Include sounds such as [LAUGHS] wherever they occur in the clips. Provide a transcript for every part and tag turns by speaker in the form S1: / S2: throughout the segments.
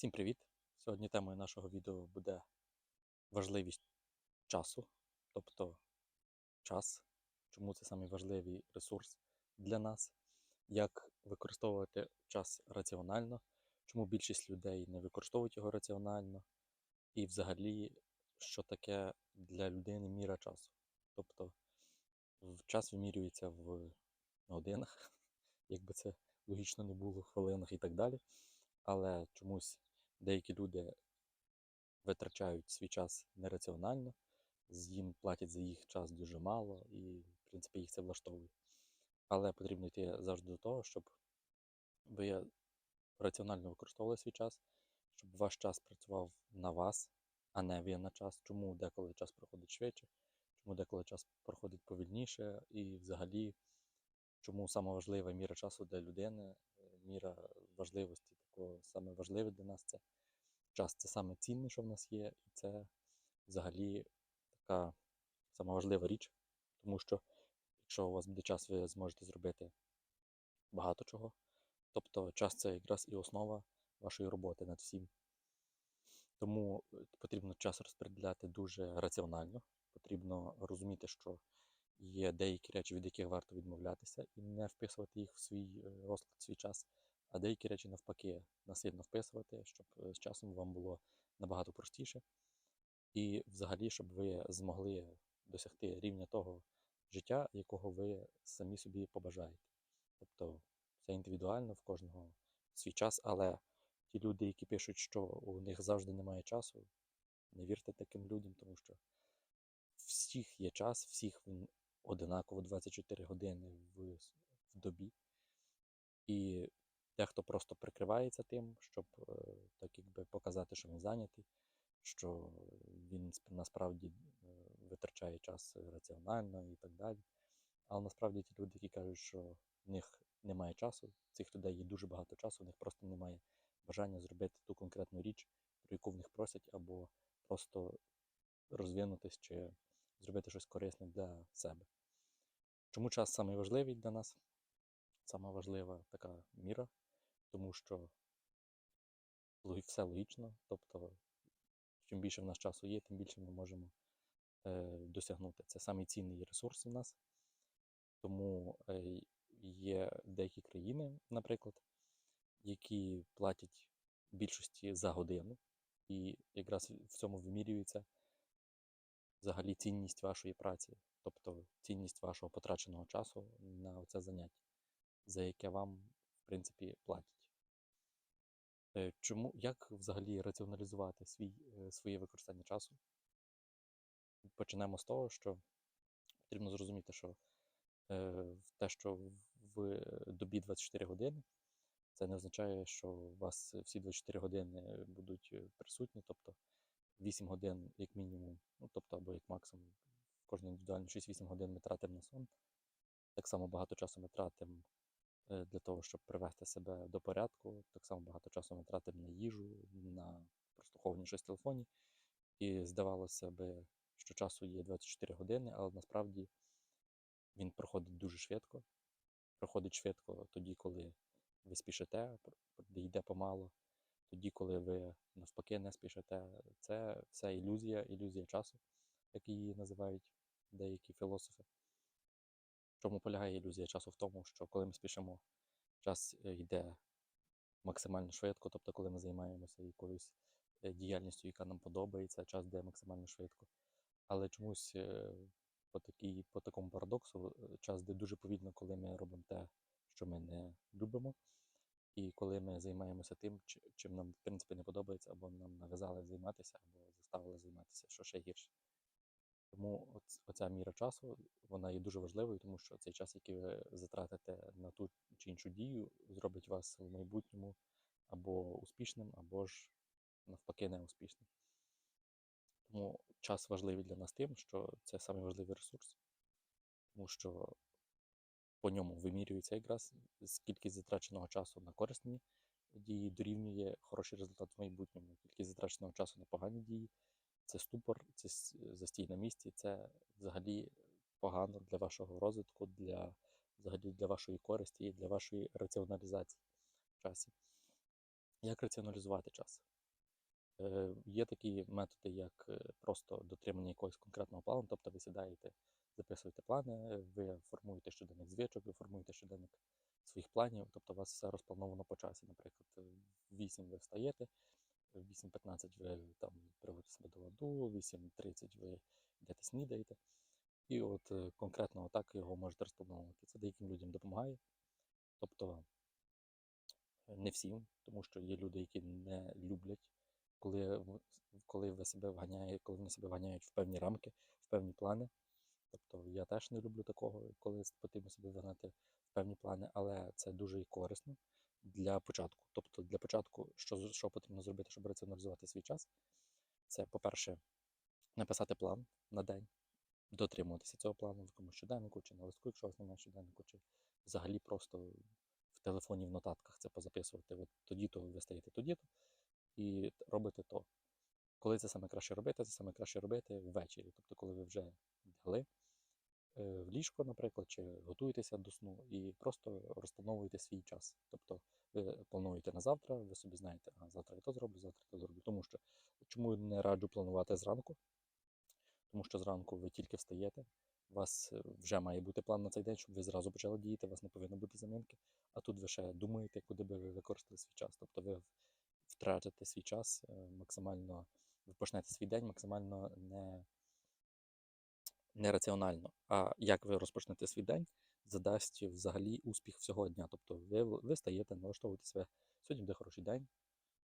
S1: Всім привіт! Сьогодні темою нашого відео буде важливість часу, тобто час, чому це найважливіший ресурс для нас, як використовувати час раціонально, чому більшість людей не використовують його раціонально, і взагалі, що таке для людини міра часу. Тобто час вимірюється в годинах, [LAUGHS] якби це логічно не було, в хвилинах і так далі. Але чомусь деякі люди витрачають свій час нераціонально, їм платять за їх час дуже мало, і, в принципі, їх це влаштовує. Але потрібно йти завжди до того, щоб ви раціонально використовували свій час, щоб ваш час працював на вас, а не ви на час. Чому деколи час проходить швидше, чому деколи час проходить повільніше, і взагалі, чому сама важлива міра часу для людини, міра важливості, такого саме важливе для нас це час. Це саме цінне, що в нас є, і це взагалі така сама важлива річ, тому що якщо у вас буде час, ви зможете зробити багато чого. Тобто час це якраз і основа вашої роботи над всім. Тому е, потрібно час розподіляти дуже раціонально. Потрібно розуміти, що є деякі речі, від яких варто відмовлятися, і не вписувати їх в свій е, розклад, в свій час, а деякі речі навпаки насильно вписувати, щоб е, з часом вам було набагато простіше. І взагалі, щоб ви змогли досягти рівня того життя, якого ви самі собі побажаєте. Тобто це індивідуально, в кожного свій час, але ті люди, які пишуть, що у них завжди немає часу, не вірте таким людям, тому що всіх є час, всіх він одинаково 24 години в, в добі. І дехто просто прикривається тим, щоб е, так якби показати, що він зайнятий, що він насправді е, витрачає час раціонально і так далі. Але насправді ті люди, які кажуть, що в них немає часу, цих людей є дуже багато часу, в них просто немає бажання зробити ту конкретну річ, про яку в них просять, або просто розвинутись чи зробити щось корисне для себе. Чому час найважливіший для нас? Сама важлива така міра, тому що все логічно, тобто чим більше в нас часу є, тим більше ми можемо е, досягнути. Це самий цінний ресурс у нас. Тому е, є деякі країни, наприклад, які платять більшості за годину, і якраз в цьому вимірюється взагалі цінність вашої праці, тобто цінність вашого потраченого часу на це заняття, за яке вам, в принципі, платять. Е, Чому, як взагалі раціоналізувати свій, е, своє використання часу? Почнемо з того, що потрібно зрозуміти, що е, те, що в добі 24 години, це не означає, що у вас всі 24 години будуть присутні, тобто 8 годин, як мінімум, ну тобто або як максимум, кожен індивідуально 6-8 годин ми тратимо на сон. Так само багато часу ми тратимо для того, щоб привести себе до порядку. Так само багато часу ми тратимо на їжу, на прослуховування щось в телефоні. І здавалося би, що часу є 24 години, але насправді він проходить дуже швидко. Проходить швидко тоді, коли ви спішите, йде помало, тоді, коли ви навпаки не спішите. Це все ілюзія, ілюзія часу, як її називають деякі філософи. Чому полягає ілюзія часу? В тому, що коли ми спішимо, час е, йде максимально швидко, тобто, коли ми займаємося якоюсь е, діяльністю, яка нам подобається, час йде максимально швидко. Але чомусь е, по, такій, по такому парадоксу час йде дуже повільно, коли ми робимо те, що ми не любимо, і коли ми займаємося тим, чим нам в принципі не подобається, або нам нав'язали займатися, або заставили займатися, що ще гірше. Тому оц- оця міра часу вона є дуже важливою, тому що цей час, який ви затратите на ту чи іншу дію, зробить вас в майбутньому або успішним, або ж навпаки неуспішним. Тому час важливий для нас тим, що це найважливіший ресурс, тому що по ньому вимірюється якраз скільки затраченого часу на корисні дії дорівнює хороший результат в майбутньому. Кількість затраченого часу на погані дії це ступор, це застій на місці, це взагалі погано для вашого розвитку, для взагалі для вашої користі і для вашої раціоналізації в часі. Як раціоналізувати час? Е, Є такі методи, як е, просто дотримання якогось конкретного плану, тобто ви сідаєте, записуєте плани, ви формуєте щоденник звичок, ви формуєте щоденник своїх планів, тобто у вас все розплановано по часі. Наприклад, е, в 8 ви встаєте, в 8.15 ви там приводите себе до ладу, в 8.30 ви йдете снідаєте. І от е, конкретно так його можете розплановувати. Це деяким людям допомагає. Тобто не всім, тому що є люди, які не люблять, коли, коли ви себе вганяє, коли вони себе вганяють в певні рамки, в певні плани. Тобто я теж не люблю такого, коли потрібно себе вигнати в певні плани, але це дуже і корисно для початку. Тобто для початку, що, що потрібно зробити, щоб раціоналізувати свій час, це, по-перше, написати план на день, дотримуватися цього плану в якомусь щоденнику, чи на листку, якщо у вас немає щоденнику, чи взагалі просто в телефоні в нотатках це позаписувати. От тоді-то ви стаєте тоді-то і робите то. Коли це саме краще робити, це саме краще робити ввечері. Тобто, коли ви вже лягли в ліжко, наприклад, чи готуєтеся до сну, і просто розплановуєте свій час. Тобто ви плануєте на завтра, ви собі знаєте, а завтра я то зроблю, завтра то зроблю. Тому що чому не раджу планувати зранку? Тому що зранку ви тільки встаєте, у вас е, вже має бути план на цей день, щоб ви зразу почали діяти, у вас не повинно бути заминки. А тут ви ще думаєте, куди би ви використали свій час. Тобто ви втратите свій час е, максимально, ви почнете свій день максимально не, нераціонально. А як ви розпочнете свій день, задасть взагалі успіх всього дня. Тобто ви, ви стаєте, налаштовуєте себе, сьогодні буде хороший день,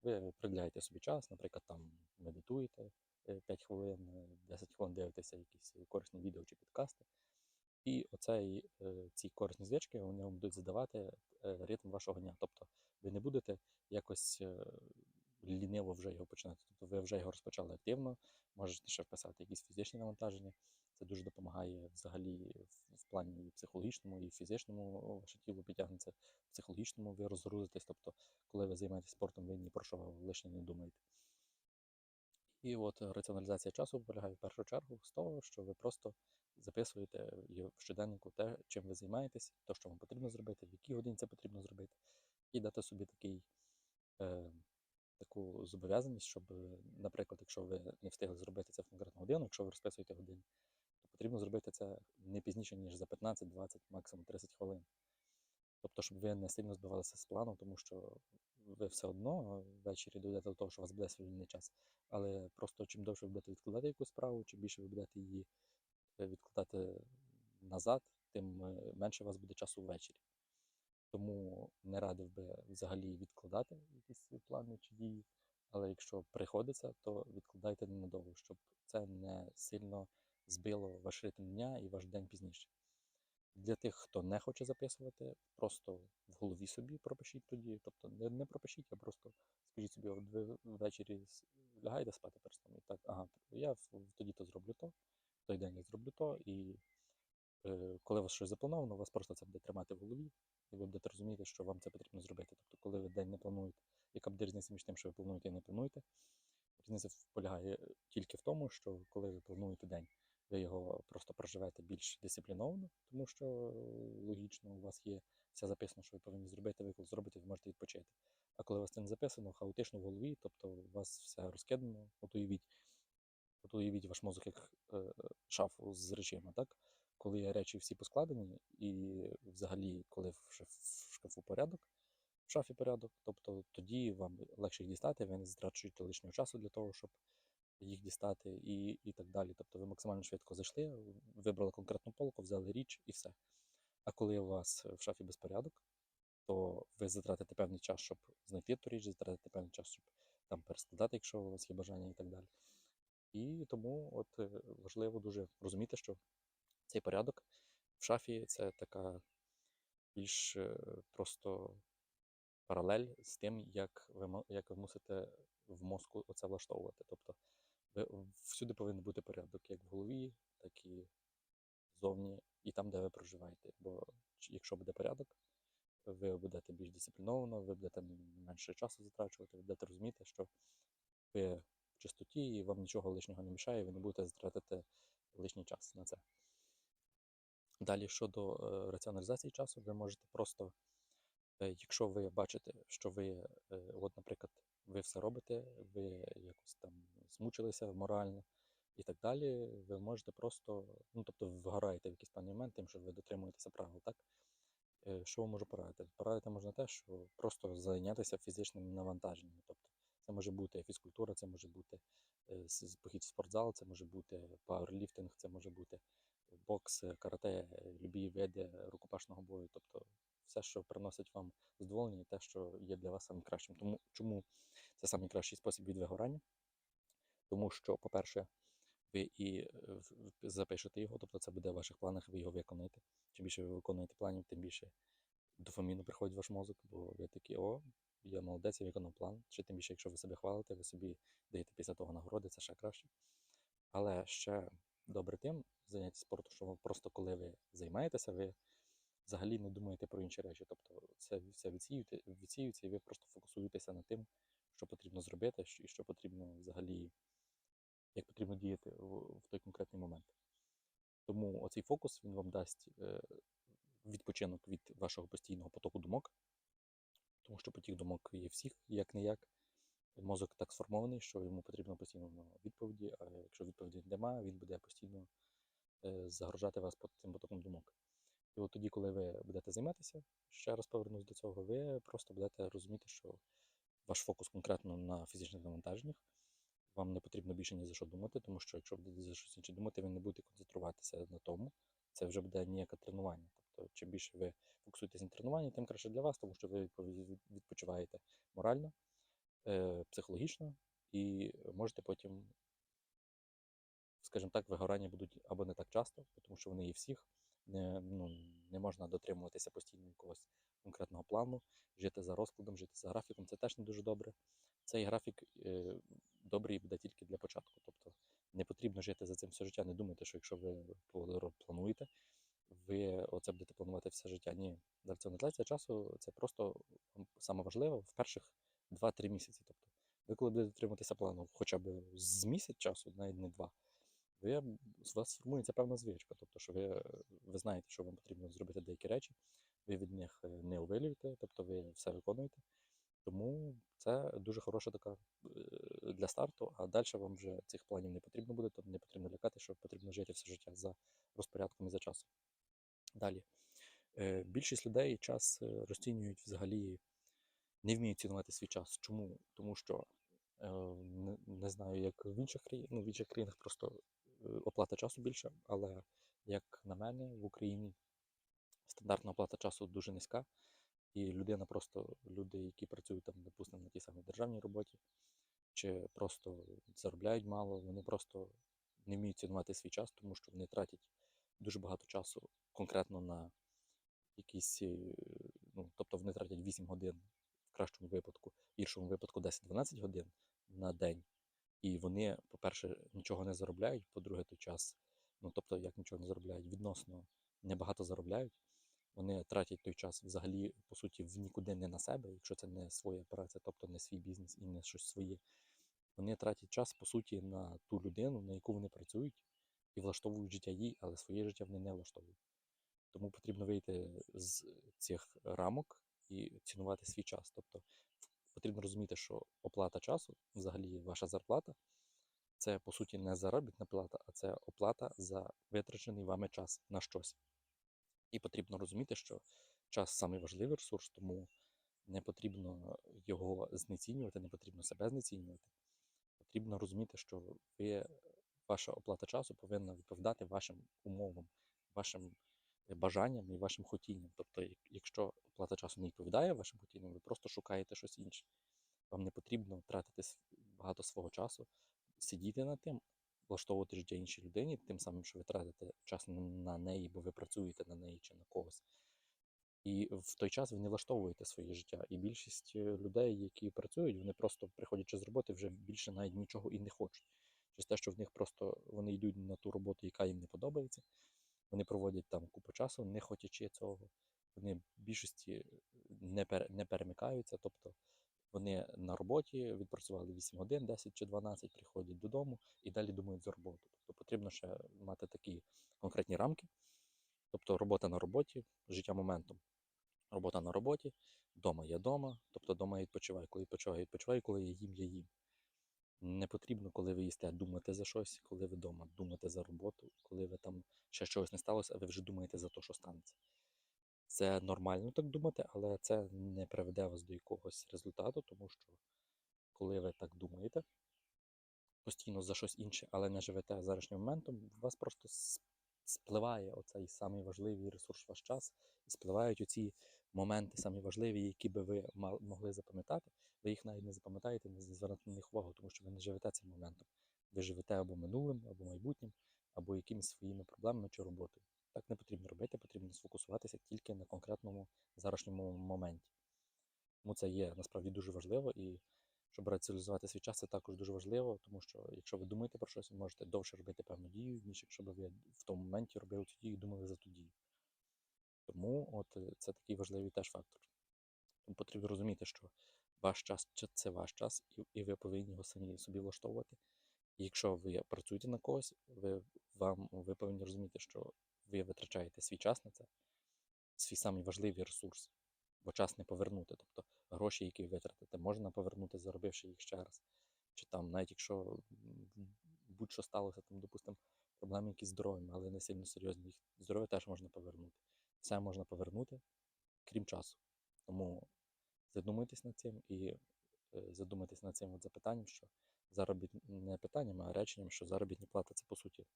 S1: ви приділяєте собі час, наприклад, там медитуєте 5 хвилин, е, 10 хвилин дивитеся якісь корисні відео чи підкасти. І оцей, е, ці корисні звички вони вам будуть задавати е, ритм вашого дня. Тобто ви не будете якось е, ліниво вже його починати. Тобто ви вже його розпочали активно, можете ще вписати якісь фізичні навантаження. Це дуже допомагає взагалі в, плані і психологічному, і фізичному ваше тіло підтягнеться, в психологічному ви розгрузитесь. Тобто, коли ви займаєтесь спортом, ви ні про що лишнє не думаєте. І от раціоналізація часу полягає в першу чергу з того, що ви просто записуєте в щоденнику те, чим ви займаєтесь, то, що вам потрібно зробити, в якій годині це потрібно зробити, і дати собі такий, е, таку зобов'язаність, щоб, е, наприклад, якщо ви не встигли зробити це в конкретну годину, якщо ви розписуєте години, то потрібно зробити це не пізніше, ніж за 15, 20, максимум 30 хвилин. Тобто, щоб ви не сильно збивалися з плану, тому що ви все одно ввечері дійдете до того, що у вас буде свій час. Але просто чим довше ви будете відкладати якусь справу, чим більше ви будете її е, відкладати назад, тим е, менше у вас буде часу ввечері. Тому не радив би взагалі відкладати якісь свої плани чи дії. Але якщо приходиться, то відкладайте ненадовго, щоб це не сильно збило ваш ритм дня і ваш день пізніше. Для тих, хто не хоче записувати, просто в голові собі пропишіть тоді. Тобто не, не пропишіть, а просто скажіть собі, от ви ввечері лягаєте спати перед і так, ага, я тоді то зроблю то, в той день я зроблю то, і е, коли у вас щось заплановано, у вас просто це буде тримати в голові, і ви будете розуміти, що вам це потрібно зробити. Тобто, коли ви день не плануєте, яка буде різниця між тим, що ви плануєте і не плануєте, різниця полягає е, тільки в тому, що коли ви плануєте день, ви його просто проживете більш дисципліновано, тому що е, логічно у вас є все записано, що ви повинні зробити, ви коли зробите, ви можете відпочити. А коли у вас це не записано, хаотично в голові, тобто у вас все розкидано, от уявіть, от уявіть ваш мозок як е, шафу з речима, так? Коли речі всі поскладені, і взагалі, коли в шкафу порядок, в шафі порядок, тобто тоді вам легше їх дістати, ви не затрачуєте лишнього часу для того, щоб їх дістати і, і так далі. Тобто ви максимально швидко зайшли, вибрали конкретну полку, взяли річ і все. А коли у вас в шафі безпорядок, то ви затратите певний час, щоб знайти ту річ, затратите певний час, щоб там перескладати, якщо у вас є бажання і так далі. І тому от е, важливо дуже розуміти, що цей порядок в шафі це така більш е, просто паралель з тим, як ви, як ви мусите в мозку оце влаштовувати. Тобто ви, всюди повинен бути порядок, як в голові, так і зовні, і там, де ви проживаєте. Бо якщо буде порядок, ви будете більш дисципліновано, ви будете менше часу затрачувати, ви будете розуміти, що ви в чистоті і вам нічого лишнього не мішає, ви не будете затратити лишній час на це. Далі щодо е, раціоналізації часу, ви можете просто Е, Якщо ви бачите, що ви, е, от, наприклад, ви все робите, ви якось там змучилися морально і так далі, ви можете просто, ну тобто вгораєте в якийсь певний момент тим, що ви дотримуєтеся правил, так? Що вам можу порадити? Порадити можна те, що просто зайнятися фізичним навантаженням. Тобто це може бути фізкультура, це може бути похід в спортзал, це може бути пауерліфтинг, це може бути бокс, е, карате, е, любі види рукопашного бою. Тобто все, що приносить вам задоволення, і те, що є для вас самим кращим. Тому чому це найкращий спосіб від вигорання? Тому що, по-перше, ви і е, запишете його, тобто це буде в ваших планах, ви його виконаєте. Чим більше ви виконуєте планів, тим більше дофаміну приходить в ваш мозок, бо ви такі, о, я молодець, я виконав план. Чи тим більше, якщо ви себе хвалите, ви собі даєте після того нагороди, це ще краще. Але ще добре тим заняття спорту, що просто коли ви займаєтеся, ви взагалі не думаєте про інші речі. Тобто це все відсіюється, і ви просто фокусуєтеся на тим, що потрібно зробити, і що потрібно взагалі, як потрібно діяти в, той конкретний момент. Тому оцей фокус він вам дасть е, відпочинок від вашого постійного потоку думок, тому що потік думок є всіх, як не як. Мозок так сформований, що йому потрібно постійно відповіді, а якщо відповіді немає, він буде постійно е, загрожати вас під цим потоком думок. І от тоді, коли ви будете займатися, ще раз повернусь до цього, ви просто будете розуміти, що ваш фокус конкретно на фізичних навантаженнях, вам не потрібно більше ні за що думати, тому що якщо будете за щось інше думати, ви не будете концентруватися на тому. Це вже буде ніяке тренування. Тобто, чим більше ви фокусуєтесь на тренуванні, тим краще для вас, тому що ви відпочиваєте морально, психологічно і можете потім, скажімо так, вигорання будуть або не так часто, тому що вони є всіх. Не, ну, не можна дотримуватися постійно якогось конкретного плану, жити за розкладом, жити за графіком. Це теж не дуже добре. Цей графік е, добрий буде тільки для початку. Тобто не потрібно жити за цим все життя. Не думайте, що якщо ви плануєте, ви оце будете планувати все життя. Ні, раціоналізація часу це просто саме важливо в перших 2-3 місяці. Тобто, ви коли будете дотримуватися плану хоча б з місяць часу, навіть не два, ви, у вас сформується певна звичка. Тобто, що ви, ви знаєте, що вам потрібно зробити деякі речі, ви від них е, не увилюєте, тобто ви все виконуєте. Тому це дуже хороша така е, для старту, а далі вам вже цих планів не потрібно буде, тобто не потрібно лякати, що потрібно жити все життя за розпорядком і за часом. Далі. Е, Більшість людей час е, розцінюють взагалі, не вміють цінувати свій час. Чому? Тому що е, не, не знаю, як в інших країнах, ну, в інших країнах просто е, оплата часу більша, але як на мене, в Україні стандартна оплата часу дуже низька. І людина просто, люди, які працюють там, допустимо, на тій самій державній роботі, чи просто заробляють мало, вони просто не вміють цінувати свій час, тому що вони тратять дуже багато часу конкретно на якісь, е, ну, тобто вони тратять 8 годин кращому випадку, в гіршому випадку 10-12 годин на день. І вони, по-перше, нічого не заробляють, по-друге, той час, ну тобто, як нічого не заробляють, відносно небагато заробляють. Вони тратять той час взагалі, по суті, в нікуди не на себе, якщо це не своя праця, тобто не свій бізнес і не щось своє. Вони тратять час, по суті, на ту людину, на яку вони працюють, і влаштовують життя їй, але своє життя вони не влаштовують. Тому потрібно вийти з цих рамок і цінувати свій час. Тобто потрібно розуміти, що оплата часу, взагалі ваша зарплата, це по суті не заробітна плата, а це оплата за витрачений вами час на щось. І потрібно розуміти, що час найважливіший ресурс, тому не потрібно його знецінювати, не потрібно себе знецінювати. Потрібно розуміти, що ви, ваша оплата часу повинна відповідати вашим умовам, вашим бажанням і вашим хотінням. Тобто, якщо оплата часу не відповідає вашим хотінням, ви просто шукаєте щось інше. Вам не потрібно тратити багато свого часу, сидіти над тим, влаштовувати життя іншій людині, тим самим, що ви тратите час на- на неї, бо ви працюєте на неї чи на когось. І в той час ви не влаштовуєте своє життя. І більшість е, людей, які працюють, вони просто приходячи з роботи, вже більше навіть нічого і не хочуть. Через те, що в них просто вони йдуть на ту роботу, яка їм не подобається. Вони проводять там купу часу, не хочучи цього. Вони в більшості не, пер, не перемикаються, тобто вони на роботі відпрацювали 8 годин, 10 чи 12, приходять додому і далі думають за роботу. Тобто потрібно ще мати такі конкретні рамки, тобто робота на роботі, життя моментом. Робота на роботі, вдома я вдома, тобто вдома я відпочиваю. Коли відпочиваю, відпочиваю, коли я їм, я їм. Не потрібно, коли ви їсте, думати за щось, коли ви вдома думати за роботу, коли ви там ще чогось не сталося, а ви вже думаєте за те, що станеться. Це нормально так думати, але це не приведе вас до якогось результату, тому що коли ви так думаєте постійно за щось інше, але не живете зарашнім моментом, у вас просто спливає оцей самий важливий ресурс ваш час, і спливають оці моменти самі важливі, які би ви могли запам'ятати. Ви їх навіть не запам'ятаєте, не звернете на них увагу, тому що ви не живете цим моментом. Ви живете або минулим, або майбутнім, або якимись своїми проблемами чи роботою. Так не потрібно робити, потрібно сфокусуватися тільки на конкретному зарашньому моменті. Тому це є насправді дуже важливо і щоб раціоналізувати свій час, це також дуже важливо, тому що якщо ви думаєте про щось, ви можете довше робити певну дію, ніж якщо ви в тому моменті робили цю дію і думали за ту дію. Тому от е, це такий важливий теж фактор. Тому потрібно розуміти, що ваш час це- ваш час, і ви повинні його самі собі влаштовувати. І якщо ви працюєте на когось, ви, вам, ви повинні розуміти, що ви витрачаєте свій час на це, свій самий важливий ресурс, бо час не повернути. Тобто гроші, які ви витратите, можна повернути, заробивши їх ще раз. Чи там, навіть якщо будь-що сталося, там, допустимо, проблеми якісь здоров'ям, але не сильно серйозні, їх здоров'я теж можна повернути. Все можна повернути, крім часу. Тому задумайтесь над цим і е, задумайтесь над цим от запитанням, що заробітні не питанням, а реченням, що заробітні плата це по суті.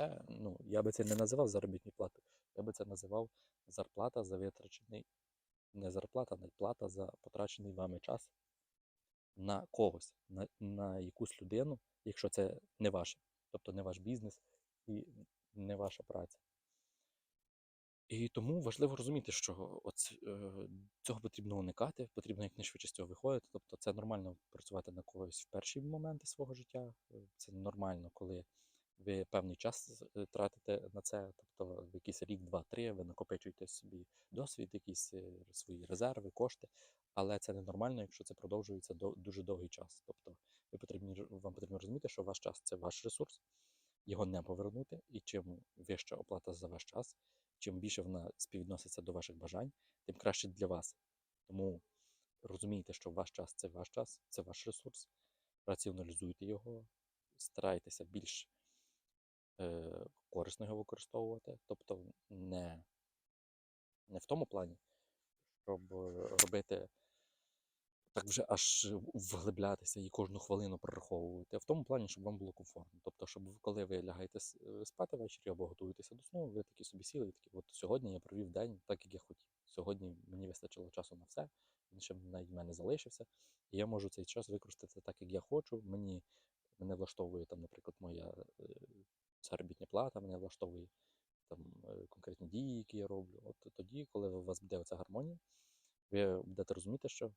S1: Те, ну, я би це не називав заробітні плати, я би це називав зарплата за витрачений, не зарплата, а плата за потрачений вами час на когось, на, на якусь людину, якщо це не ваше, тобто не ваш бізнес і не ваша праця. І тому важливо розуміти, що от, е, цього потрібно уникати, потрібно якнайшвидше з цього виходити. Тобто це нормально працювати на когось в перші моменти свого життя. е, Це нормально, коли ви певний час е, тратите на це, тобто в якийсь рік, два, три, ви накопичуєте собі досвід, якісь е, свої резерви, кошти. Але це ненормально, якщо це продовжується до, дуже довгий час. Тобто ви потрібні, вам потрібно розуміти, що ваш час це ваш ресурс, його не повернути, і чим вища оплата за ваш час, чим більше вона співвідноситься до ваших бажань, тим краще для вас. Тому розумійте, що ваш час це ваш час, це ваш ресурс. Раціоналізуйте його, старайтеся більш корисно його використовувати, тобто не, не в тому плані, щоб е, робити так вже аж вглиблятися і кожну хвилину прораховувати, а в тому плані, щоб вам було комфортно. Тобто, щоб коли ви лягаєте е, спати ввечері або готуєтеся до сну, ви такі собі сіли і такі, от сьогодні я провів день так, як я хотів. Сьогодні мені вистачило часу на все, він ще навіть в мене залишився, і я можу цей час використати так, як я хочу. Мені мене влаштовує там, наприклад, моя е, заробітня плата, мене влаштовує там е, конкретні дії, які я роблю. От тоді, коли у вас буде оця гармонія, ви будете розуміти, що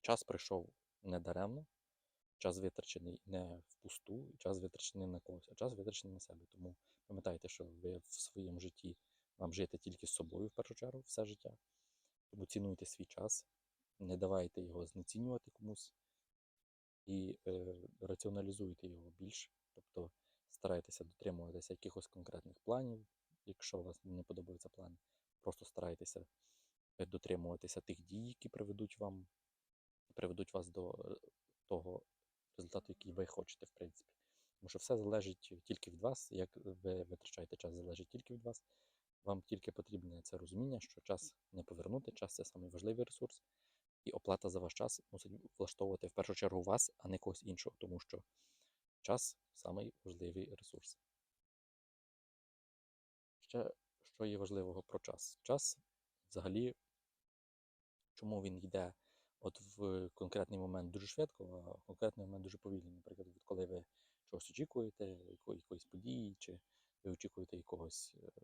S1: час прийшов не даремно, час витрачений не впусту, час витрачений на когось, а час витрачений на себе. Тому пам'ятайте, що ви в своєму житті вам жити тільки з собою в першу чергу, все життя. Тому цінуйте свій час, не давайте його знецінювати комусь і е, раціоналізуйте його більше. Тобто старайтеся дотримуватися якихось конкретних планів. Якщо вас не подобаються плани, просто старайтеся е, дотримуватися тих дій, які приведуть вам приведуть вас до е, того результату, який ви хочете, в принципі. Тому що все залежить тільки від вас, як ви витрачаєте час, залежить тільки від вас. Вам тільки потрібне це розуміння, що час не повернути, час це найважливіший ресурс, і оплата за ваш час мусить влаштовувати в першу чергу вас, а не когось іншого, тому що час найважливіший ресурс. Ще що є важливого про час? Час взагалі, чому він йде от в конкретний момент дуже швидко, а в конкретний момент дуже повільно. Наприклад, коли ви чогось очікуєте, якоїсь події, чи ви очікуєте якогось е,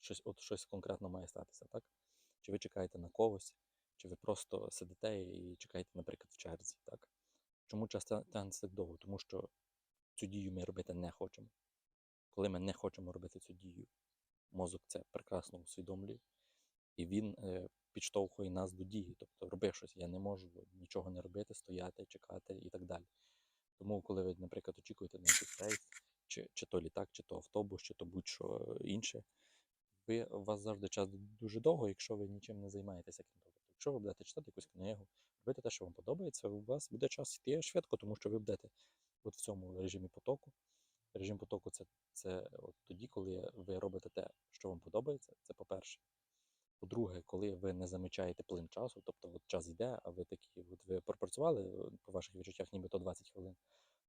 S1: щось, от щось конкретно має статися, так? Чи ви чекаєте на когось, чи ви просто сидите і чекаєте, наприклад, в черзі, так? Чому час тя- тягнеться так довго? Тому що цю дію ми робити не хочемо. Коли ми не хочемо робити цю дію, мозок це прекрасно усвідомлює, і він е, підштовхує нас до дії. Тобто роби щось, я не можу нічого не робити, стояти, чекати і так далі. Тому, коли ви, наприклад, очікуєте на якийсь рейс, чи, чи то літак, чи то автобус, чи то будь-що інше, ви, у вас завжди час дуже довго, якщо ви нічим не займаєтеся, крім того. Тобто, якщо ви будете читати якусь книгу, робити те, що вам подобається, у вас буде час йти швидко, тому що ви будете от в цьому режимі потоку. Режим потоку це, це от тоді, коли ви робите те, що вам подобається. Це по-перше. По-друге, коли ви не замічаєте плин часу, тобто от час йде, а ви такі, от ви пропрацювали е, по ваших відчуттях, нібито 20 хвилин,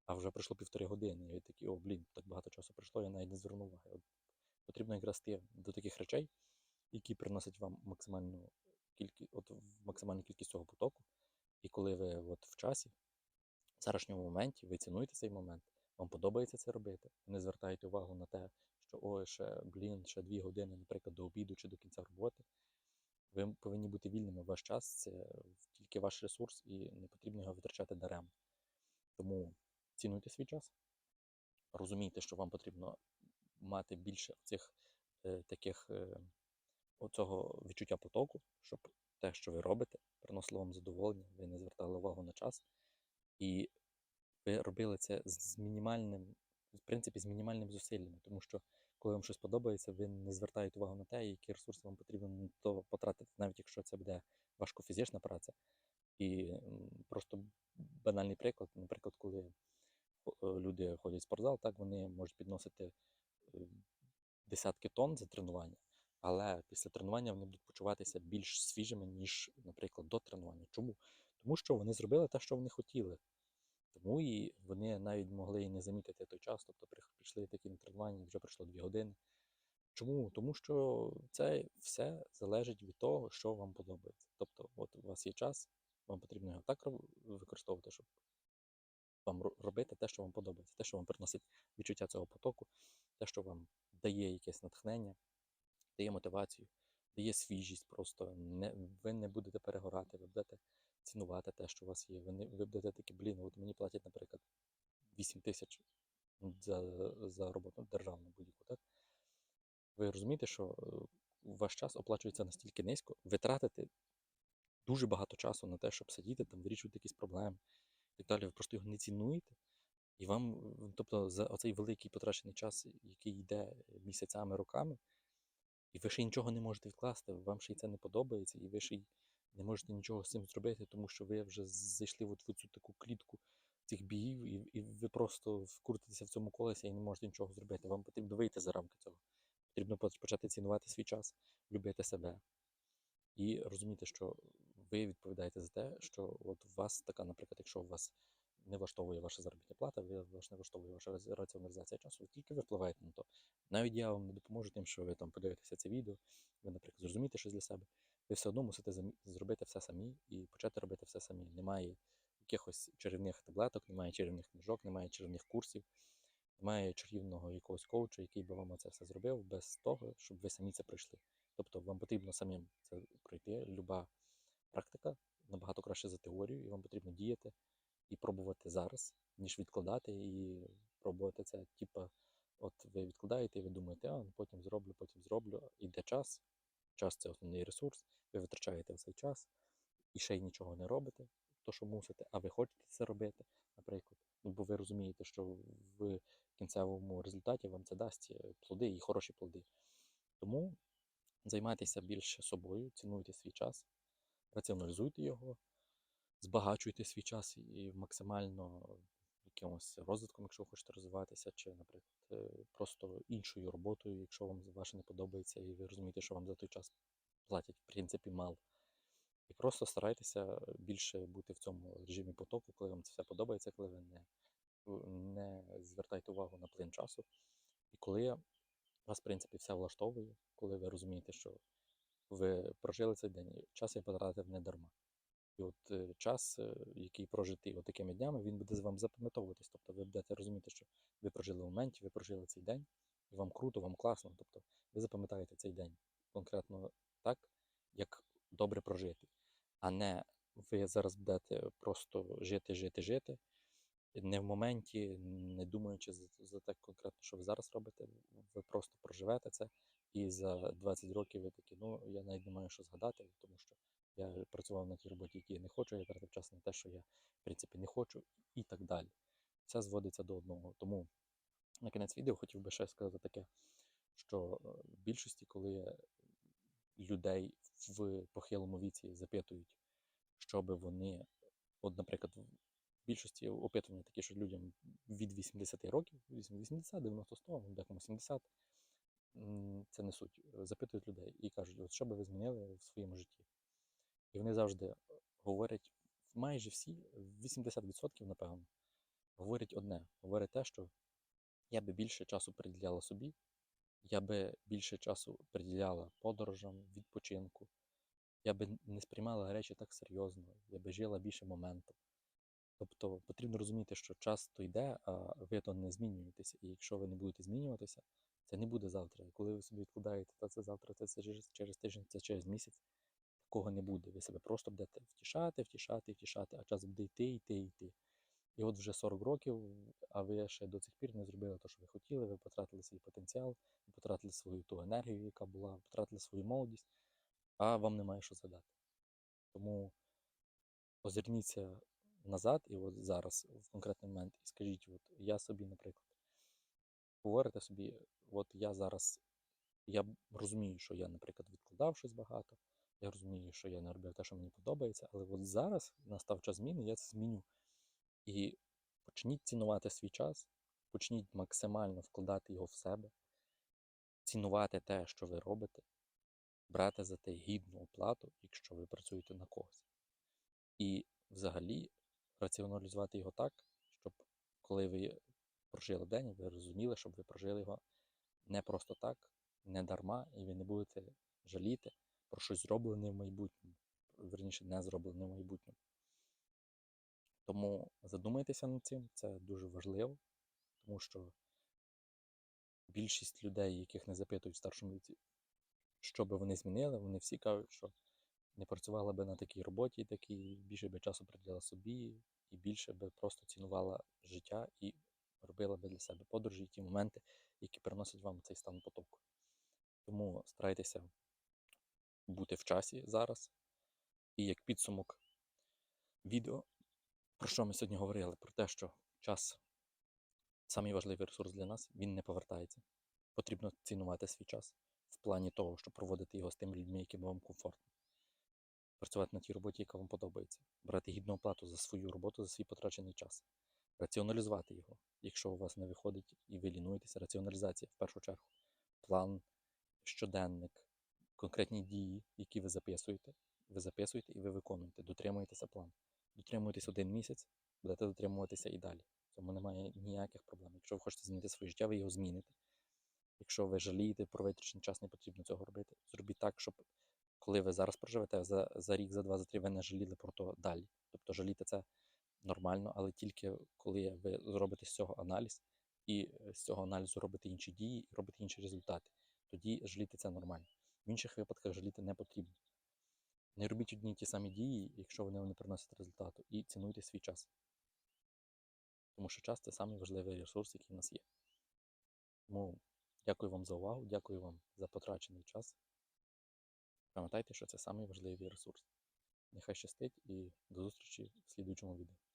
S1: а вже пройшло півтори години, і ви такі, о, блін, так багато часу пройшло, я навіть не звернув уваги. От потрібно якраз йти до таких речей, які приносять вам максимальну кількість, от максимальну кількість цього потоку. І коли ви от в часі, зараз моменті, ви цінуєте цей момент, вам подобається це робити, ви не звертаєте увагу на те, що ой, ще, блін, ще дві години, наприклад, до обіду чи до кінця роботи. Ви повинні бути вільними. Ваш час це тільки ваш ресурс, і не потрібно його витрачати даремно. Тому цінуйте свій час, розумійте, що вам потрібно мати більше цих е, таких е, оцього відчуття потоку, щоб те, що ви робите, приносило вам задоволення, ви не звертали увагу на час, і ви робили це з мінімальним, в принципі, з мінімальним зусиллям, тому що коли вам щось подобається, ви не звертаєте увагу на те, які ресурси вам потрібно на то потратити, навіть якщо це буде важко фізична праця. І просто банальний приклад, наприклад, коли люди ходять в спортзал, так вони можуть підносити е, десятки тонн за тренування, але після тренування вони будуть почуватися більш свіжими, ніж, наприклад, до тренування. Чому? Тому що вони зробили те, що вони хотіли. Тому і вони навіть могли і не замітити той час, тобто прийшли такі на тренування, вже пройшло дві години. Чому? Тому що це все залежить від того, що вам подобається. Тобто, от у вас є час, вам потрібно його так використовувати, щоб вам робити те, що вам подобається, те, що вам приносить відчуття цього потоку, те, що вам дає якесь натхнення, дає мотивацію, дає свіжість. Просто не, ви не будете перегорати, ви будете цінувати те, що у вас є. Ви, ви будете такі, блін, от мені платять, наприклад, 8 тисяч за, за роботу державну будь-яку, так? Ви розумієте, що е, ваш час оплачується настільки низько, ви тратите дуже багато часу на те, щоб сидіти там, вирішувати якісь проблеми і далі. Ви просто його не цінуєте. І вам, е, тобто, за оцей великий потрачений час, який йде місяцями, роками, і ви ще нічого не можете відкласти, вам ще й це не подобається, і ви ще й не можете нічого з цим зробити, тому що ви вже зайшли от в цю таку клітку цих біїв, і, і ви просто вкрутитеся в цьому колесі і не можете нічого зробити. Вам потрібно вийти за рамки цього. Потрібно почати цінувати свій час, любити себе і розуміти, що ви відповідаєте за те, що от у вас така, наприклад, якщо у вас не влаштовує ваша заробітна плата, ви вас не влаштовує ваша раціоналізація часу, тільки ви впливаєте на то. Навіть я вам не допоможу тим, що ви там подивитеся це відео, ви, наприклад, зрозумієте щось для себе. Ви все одно мусите зробити все самі і почати робити все самі. Немає якихось чарівних таблеток, немає чарівних книжок, немає чарівних курсів, немає чарівного якогось коуча, який би вам це все зробив без того, щоб ви самі це пройшли. Тобто вам потрібно самим це пройти. Люба практика набагато краще за теорію, і вам потрібно діяти і пробувати зараз, ніж відкладати і пробувати це. Типа, от ви відкладаєте, і ви думаєте, а ну, потім зроблю, потім зроблю. Іде час. Час це основний ресурс. Ви витрачаєте цей час і ще й нічого не робите, то що мусите, а ви хочете це робити, наприклад. Ну, бо ви розумієте, що в кінцевому результаті вам це дасть е, плоди і хороші плоди. Тому займайтеся більше собою, цінуйте свій час, раціоналізуйте його, збагачуйте свій час і максимально якимось розвитком, якщо ви хочете розвиватися, чи, наприклад, е, просто іншою роботою, якщо вам ваше не подобається, і ви розумієте, що вам за той час платять, в принципі, мало. І просто старайтеся більше бути в цьому режимі потоку, коли вам це все подобається, коли ви не, не звертаєте увагу на плин часу. І коли вас, в принципі, все влаштовує, коли ви розумієте, що ви прожили цей день, час я потратив не дарма. І от е, час, е, який прожитий от такими днями, він буде з вам запам'ятовуватись. Тобто ви будете розуміти, що ви прожили в моменті, ви прожили цей день, і вам круто, вам класно. Тобто ви запам'ятаєте цей день конкретно так, як добре прожитий. А не ви зараз будете просто жити, жити, жити, не в моменті, не думаючи за, за те конкретно, що ви зараз робите, ви просто проживете це, і за 20 років ви такі, ну я навіть не маю що згадати, тому що я працював на тій роботі, якій я не хочу, я тратив час на те, що я, в принципі, не хочу, і так далі. Все зводиться до одного. Тому на кінець відео хотів би ще сказати таке, що е, в більшості, коли людей в похилому віці запитують, щоб вони, от, наприклад, в більшості опитування такі, що людям від 80 років, 80, 90, 100, декому 70, це не суть. Запитують людей і кажуть, от що би ви змінили в своєму житті. І вони завжди говорять, майже всі, 80%, напевно, говорять одне: говорять те, що я би більше часу приділяла собі, я би більше часу приділяла подорожам, відпочинку, я би не сприймала речі так серйозно, я би жила більше моментом. Тобто потрібно розуміти, що час то йде, а ви то не змінюєтеся. І якщо ви не будете змінюватися, це не буде завтра. Коли ви собі відкладаєте, та це завтра, це через, через тиждень, це через місяць, такого не буде. Ви себе просто будете втішати, втішати, втішати, а час буде йти, йти, йти. І от вже 40 років, а ви ще до цих пір не зробили те, що ви хотіли, ви потратили свій потенціал, ви потратили свою ту енергію, яка була, потратили свою молодість, а вам немає що задати. Тому озирніться назад і от зараз, в конкретний момент, і скажіть, от я собі, наприклад, говорите собі, от я зараз, я розумію, що я, наприклад, відкладав щось багато, я розумію, що я не робив те, що мені подобається, але от зараз настав час зміни, я це зміню. І почніть цінувати свій час, почніть максимально вкладати його в себе, цінувати те, що ви робите, брати за те гідну оплату, якщо ви працюєте на когось. І взагалі раціоналізувати його так, щоб коли ви прожили день, ви розуміли, щоб ви прожили його не просто так, не дарма, і ви не будете жаліти про щось зроблене в майбутньому, верніше, не зроблене в майбутньому. Тому задумайтеся над цим, це дуже важливо, тому що більшість людей, яких не запитують в старшому віці, що би вони змінили, вони всі кажуть, що не працювала би на такій роботі, такій, більше би часу приділяла собі, і більше би просто цінувала життя і робила би для себе подорожі і ті моменти, які приносять вам цей стан потоку. Тому старайтеся бути в часі зараз. І як підсумок відео, про що ми сьогодні говорили? Про те, що час самий важливий ресурс для нас, він не повертається. Потрібно цінувати свій час в плані того, щоб проводити його з тими людьми, яким вам комфортно. Працювати на тій роботі, яка вам подобається, брати гідну оплату за свою роботу, за свій потрачений час, раціоналізувати його, якщо у вас не виходить і ви лінуєтеся, раціоналізація в першу чергу, план, щоденник, конкретні дії, які ви записуєте, ви записуєте і ви виконуєте, дотримуєтеся плану. Дотримуєтесь один місяць, будете дотримуватися і далі. В цьому немає ніяких проблем. Якщо ви хочете змінити своє життя, ви його зміните. Якщо ви жалієте про витрачений час, не потрібно цього робити. Зробіть так, щоб коли ви зараз проживете, за, за рік, за два, за три ви не жаліли про то далі. Тобто жаліти це нормально, але тільки коли ви зробите з цього аналіз, і з цього аналізу робите інші дії робите інші результати, тоді жаліти це нормально. В інших випадках жаліти не потрібно. Не робіть одні ті самі дії, якщо вони не приносять результату, і цінуйте свій час. Тому що час це найважливіший ресурс, який в нас є. Тому дякую вам за увагу, дякую вам за потрачений час. Пам'ятайте, що це найважливіший ресурс. Нехай щастить і до зустрічі в слідуючому відео.